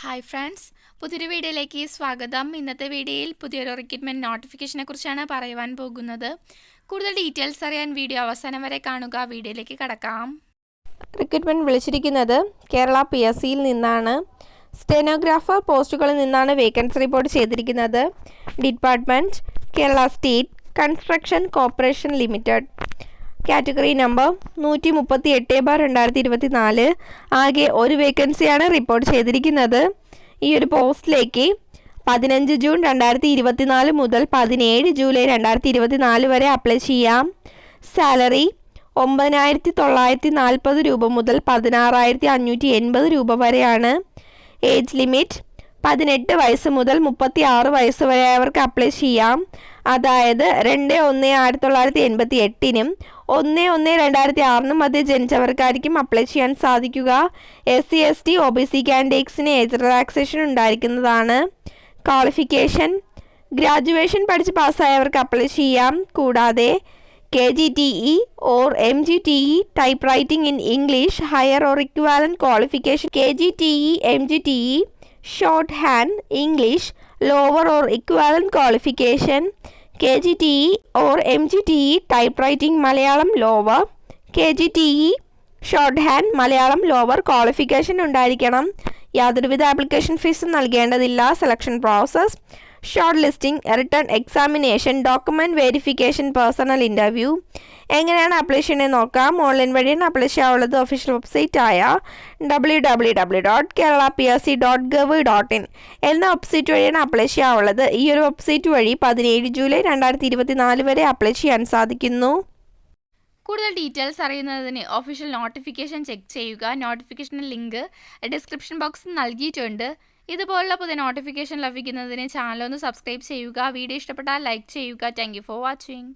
Hi friends പുതിയൊരു വീഡിയോയിലേക്ക് സ്വാഗതം. ഇന്നത്തെ വീഡിയോയിൽ പുതിയൊരു റിക്രൂട്ട്മെന്റ് നോട്ടിഫിക്കേഷനെ കുറിച്ചാണ് പറയുവാൻ പോകുന്നത്. കൂടുതൽ ഡീറ്റെയിൽസ് അറിയാൻ വീഡിയോ അവസാനം വരെ കാണുക. വീഡിയോയിലേക്ക് കടക്കാം. റിക്രൂട്ട്മെന്റ് വിളിച്ചിരിക്കുന്നത് കേരള പി എസ് സിയിൽ നിന്നാണ്. സ്റ്റെനോഗ്രാഫർ പോസ്റ്റുകളിൽ നിന്നാണ് വേക്കൻസി റിപ്പോർട്ട് ചെയ്തിരിക്കുന്നത്. Department Kerala state construction corporation limited category number നൂറ്റി മുപ്പത്തി എട്ട് ബാർ രണ്ടായിരത്തി ഇരുപത്തി നാല് ആകെ ഒരു വേക്കൻസിയാണ് റിപ്പോർട്ട് ചെയ്തിരിക്കുന്നത്. ഈ ഒരു പോസ്റ്റിലേക്ക് പതിനഞ്ച് ജൂൺ രണ്ടായിരത്തി ഇരുപത്തി നാല് മുതൽ പതിനേഴ് ജൂലൈ രണ്ടായിരത്തി ഇരുപത്തി നാല് വരെ അപ്ലൈ ചെയ്യാം. സാലറി ഒമ്പതിനായിരത്തി തൊള്ളായിരത്തി നാൽപ്പത് രൂപ മുതൽ പതിനാറായിരത്തി അഞ്ഞൂറ്റി എൺപത് രൂപ വരെയാണ്. ഏജ് ലിമിറ്റ് പതിനെട്ട് വയസ്സ് മുതൽ മുപ്പത്തി ആറ് വയസ്സ് വരെ അവർക്ക് അപ്ലൈ ചെയ്യാം. അതായത് രണ്ട് ഒന്ന് ആയിരത്തി തൊള്ളായിരത്തി എൺപത്തി എട്ടിനും ഒന്ന് ഒന്ന് രണ്ടായിരത്തി ആറിനും മധ്യ ജനിച്ചവർക്കായിരിക്കും അപ്ലൈ ചെയ്യാൻ സാധിക്കുക. S C S T O B C കാൻഡിഡേറ്റ്സിന് age relaxation ഉണ്ടായിരിക്കുന്നതാണ്. ക്വാളിഫിക്കേഷൻ ഗ്രാജുവേഷൻ പഠിച്ച് പാസ്സായവർക്ക് അപ്ലൈ ചെയ്യാം. കൂടാതെ K G T E or M G T E typewriting in English higher or equivalent qualification K G T E M G T E shorthand English lower or equivalent qualification K G T E or M G T E typewriting Malayalam lower K G T E shorthand Malayalam lower qualification ഉണ്ടായിരിക്കണം. യാതൊരുവിധ application ഫീസും നൽകേണ്ടതില്ല. Selection process shortlisting written examination document verification personal interview എങ്ങനെയാണ് apply ചെയ്യണമെന്ന് നോക്കാം. Online വഴിയാണ് apply ചെയ്യാനുള്ളത് official ആയ W W W dot Kerala P S C dot gov dot in എന്ന വെബ്സൈറ്റ് വഴിയാണ് അപ്ലൈ ചെയ്യാനുള്ളത് ഈ ഒരു വെബ്സൈറ്റ് വഴി പതിനേഴ് ജൂലൈ രണ്ടായിരത്തി ഇരുപത്തി നാല് വരെ അപ്ലൈ ചെയ്യാൻ സാധിക്കുന്നു. കൂടുതൽ ഡീറ്റെയിൽസ് അറിയുന്നതിന് ഒഫീഷ്യൽ നോട്ടിഫിക്കേഷൻ ചെക്ക് ചെയ്യുക. നോട്ടിഫിക്കേഷൻ ലിങ്ക് ഡിസ്ക്രിപ്ഷൻ ബോക്സിൽ നൽകിയിട്ടുണ്ട്. ഇതുപോലുള്ള പുതിയ നോട്ടിഫിക്കേഷൻ ലഭിക്കുന്നതിന് ചാനൽ ഒന്ന് സബ്സ്ക്രൈബ് ചെയ്യുക. വീഡിയോ ഇഷ്ടപ്പെട്ടാൽ ലൈക്ക് ചെയ്യുക. Thank for watching